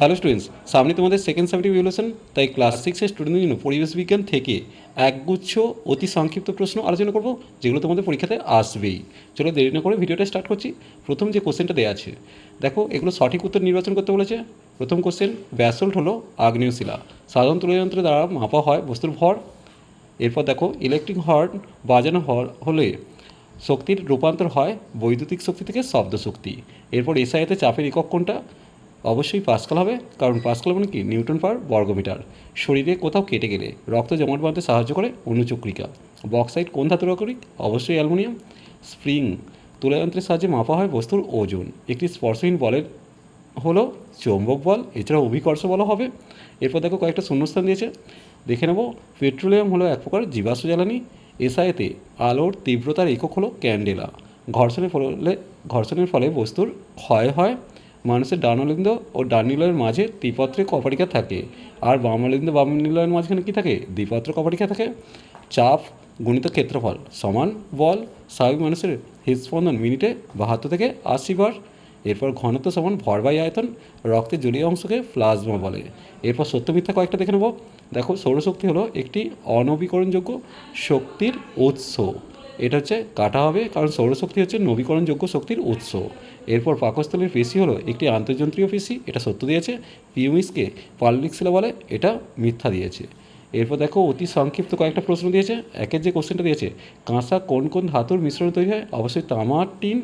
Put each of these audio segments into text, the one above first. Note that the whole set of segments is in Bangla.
হ্যালো স্টুডেন্টস সামনে তোমাদের সেকেন্ড সাবজেক্ট ইভলিউশন তাই ক্লাস সিক্সের স্টুডেন্টদের জন্য পরিবেশ বিজ্ঞান থেকে একগুচ্ছ অতি সংক্ষিপ্ত প্রশ্ন আলোচনা করব, যেগুলো তোমাদের পরীক্ষাতে আসবেই। চলো দেরি না করে ভিডিওটা স্টার্ট করছি। প্রথম যে কোশ্চেনটা দেওয়া আছে, দেখো এগুলো সঠিক উত্তর নির্বাচন করতে বলেছে। প্রথম কোশ্চেন ব্যাসল্ট হলো আগ্নেয় শিলা সাধারণ তুলযন্ত্রের দ্বারা মাপা হয় বস্তুর ভর। এরপর দেখো ইলেকট্রিক হর্ন বাজানো হলে শক্তির রূপান্তর হয় বৈদ্যুতিক শক্তি থেকে শব্দ শক্তি এরপর এসআইতে চাপের একক কোনটা? অবশ্যই পাস্কাল হবে, কারণ পাস্কাল মানে কি নিউটন পার বর্গমিটার। শরীরে কোথাও কেটে গেলে রক্ত জমাট বাঁধতে সাহায্য করে অনুচক্রিকা। বক্সাইড কোন ধাতুর আকরিক অবশ্যই অ্যালুমিনিয়াম। স্প্রিং তুলাযন্ত্রের সাহায্যে মাপা হয় বস্তুর ওজন। একটি স্পর্শহীন বলের হলো চৌম্বক বল এছাড়া অভিকর্ষ বলও হবে। এরপর দেখো কয়েকটা শূন্যস্থান দিয়েছে। দেখে নেব, পেট্রোলিয়াম হলো এক প্রকার জীবাশ্ম জ্বালানি। এসআইতে আলোর তীব্রতার একক হলো ক্যান্ডেলা। ঘর্ষণের ফলে ঘর্ষণের ফলে বস্তুর ক্ষয় হয়। মানুষের ডানলিন্দ ও ডাননিলয়ের মাঝে ত্রিপত্রে কপারিকা থাকে। আর বামলিন্দ বামনিলয়ের মাঝখানে কী থাকে? দ্বিপত্র কপারিকা থাকে। চাপ গুণিত ক্ষেত্রফল সমান বল স্বাভাবিক মানুষের হৃদস্পন্দন মিনিটে বাহাত্তর থেকে আশি বার। এরপর ঘনত্ব সমান ভর বাই আয়তন রক্তের জলীয় অংশকে প্লাজমা বলে। এরপর সত্য মিথ্যা কয়েকটা দেখে নেব। দেখো, সৌরশক্তি হলো একটি অনবীকরণযোগ্য শক্তির উৎস। এটা হচ্ছে কাটা হবে, কারণ সৌরশক্তি হচ্ছে নবীকরণযোগ্য শক্তির উৎস। এরপর পাকস্থলীর পেশি হলো একটি আন্তর্যন্ত্রীয় পেশি এটা সত্য দিয়েছে। পিউমিসকে পাললিক শিলা বলে এটা মিথ্যা দিয়েছে। এরপর দেখো অতি সংক্ষিপ্ত কয়েকটা প্রশ্ন দিয়েছে। একের যে কোশ্চেনটা দিয়েছে, কাঁসা কোন কোন ধাতুর মিশ্রণ তৈরি হয়? অবশ্যই তামার টিন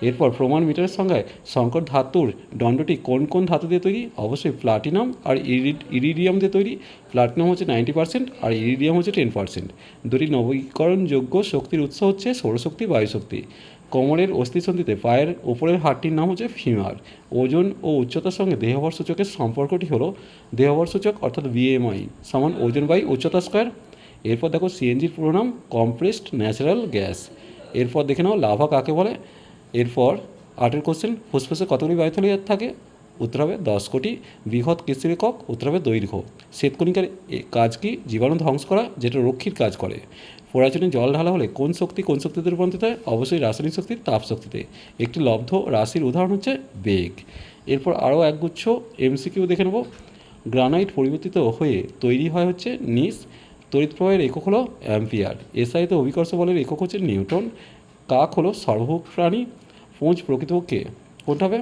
এরপর প্রমাণ মিটারের সংখ্যায় সংকর ধাতুর দণ্ডটি কোন কোন ধাতু দিয়ে তৈরি? অবশ্যই প্লাটিনাম আর ইরি- ইরিডিয়াম দিয়ে তৈরি। প্লাটিনাম হচ্ছে নাইনটি পার্সেন্ট আর ইরিডিয়াম হচ্ছে টেন পার্সেন্ট দুটি নবীকরণযোগ্য শক্তির উৎস হচ্ছে সৌরশক্তি, বায়ুশক্তি। কোমরের অস্থিসন্ধিতে পায়ের ওপরের হাড়টির নাম হচ্ছে ফিমার ওজন ও উচ্চতার সঙ্গে দেহবর সূচকের সম্পর্কটি হলো দেহবর সূচক অর্থাৎ বিএমআই সমান ওজন বাই উচ্চতা স্কোয়ার এরপর দেখো সিএনজির পুরো নাম কম্প্রেসড ন্যাচারাল গ্যাস এরপর দেখে নাও লাভা কাকে বলে? এরপর আটের কোশ্চেন ফুসফুসে কতগুলি বায়ুথলি থাকে? উত্তর হবে দশ কোটি। বৃহৎ কেসির একক উত্তর হবে দৈর্ঘ্য। শ্বেতকণিকার কাজ কি? জীবাণু ধ্বংস করা, যেটা রক্ষীর কাজ করে। প্রয়োজনে জল ঢালা হলে কোন শক্তি কোন শক্তিতে রূপান্তরিত হয়? অবশ্যই রাসায়নিক শক্তির তাপ শক্তিতে। একটি লব্ধ রাশির উদাহরণ হচ্ছে বেগ। এরপর আরও একগুচ্ছ এমসিকিউ দেখে নেব। গ্রানাইট পরিবর্তিত হয়ে তৈরি হয় হচ্ছে নিস। তড়িৎ প্রবাহের একক হলো অ্যাম্পিয়ার। এসআইতে অভিকর্ষ বলের একক হচ্ছে নিউটন কাক হলো সর্বভোগ প্রাণী, পুঁজ প্রকৃতপক্ষে। কোনটা হবে?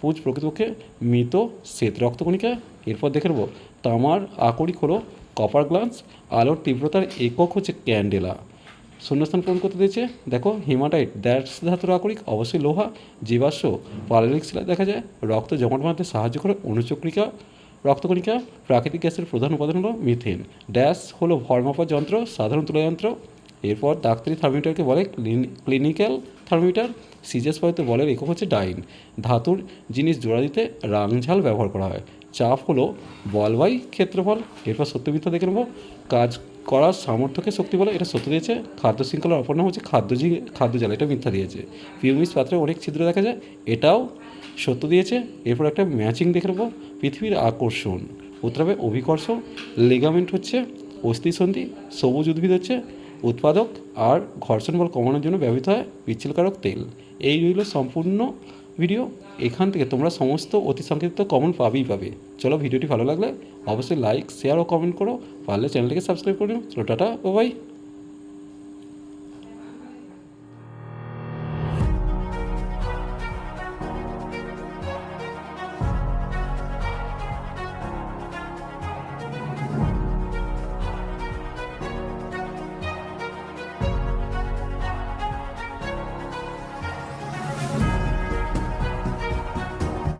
পুঁজ প্রকৃতপক্ষে মৃত শ্বেত রক্তকণিকা। এরপর দেখে নেব, তামার আকরিক হলো কপার গ্লান্স আলোর তীব্রতার একক হচ্ছে ক্যান্ডেলা শূন্যস্থান পূরণ করতে দিয়েছে, দেখো হিমাটাইট দ্যাটস ধাতুর আকরিক, অবশ্যই লোহা, জীবাশ্ম পাললিক শিলায় দেখা যায়, রক্ত জমাট বাঁধতে সাহায্য করে অনুচক্রিকা, রক্তকণিকা, প্রাকৃতিক গ্যাসের প্রধান উপাদান হলো মিথেন ড্যাশ হলো ভর মাপার যন্ত্র, সাধারণ তুলাযন্ত্র এরপর ডাক্তারি থার্মোমিটারকে বলে ক্লিনিক্যাল থার্মোমিটার সিজেস পদ্ধতি বলে একক হচ্ছে ডাইন। ধাতুর জিনিস জোড়া দিতে রাংঝাল ব্যবহার করা হয়। চাপ হলো বলবাই ক্ষেত্রফল, এরপর সত্যমিথ্যা দেখে নেব। কাজ করার সামর্থ্যকে শক্তি বলে, এটা সত্য দিয়েছে। খাদ্য শৃঙ্খলার অপর নাম হচ্ছে খাদ্যজি খাদ্য জাল এটা মিথ্যা দিয়েছে। পিউমিস পাত্রে অনেক ছিদ্র দেখা যায়, এটাও সত্য দিয়েছে। এরপর একটা ম্যাচিং দেখে নেব। পৃথিবীর আকর্ষণ উত্তর হবে অভিকর্ষ লিগামেন্ট হচ্ছে অস্থিসন্ধি, সবুজ উদ্ভিদ হচ্ছে উৎপাদক আর ঘর্ষণ বল কমানোর জন্য ব্যবহৃত হয় বিচ্ছিলকারক তেল। এই রইল সম্পূর্ণ ভিডিও। এখান থেকে তোমরা সমস্ত অতি সংক্ষিপ্ত কমন পাবেই পাবে। চলো ভিডিওটি ভালো লাগলে অবশ্যই লাইক শেয়ার ও কমেন্ট করো। পারলে চ্যানেলটিকে সাবস্ক্রাইব করে নিও। চলো টাটা বাই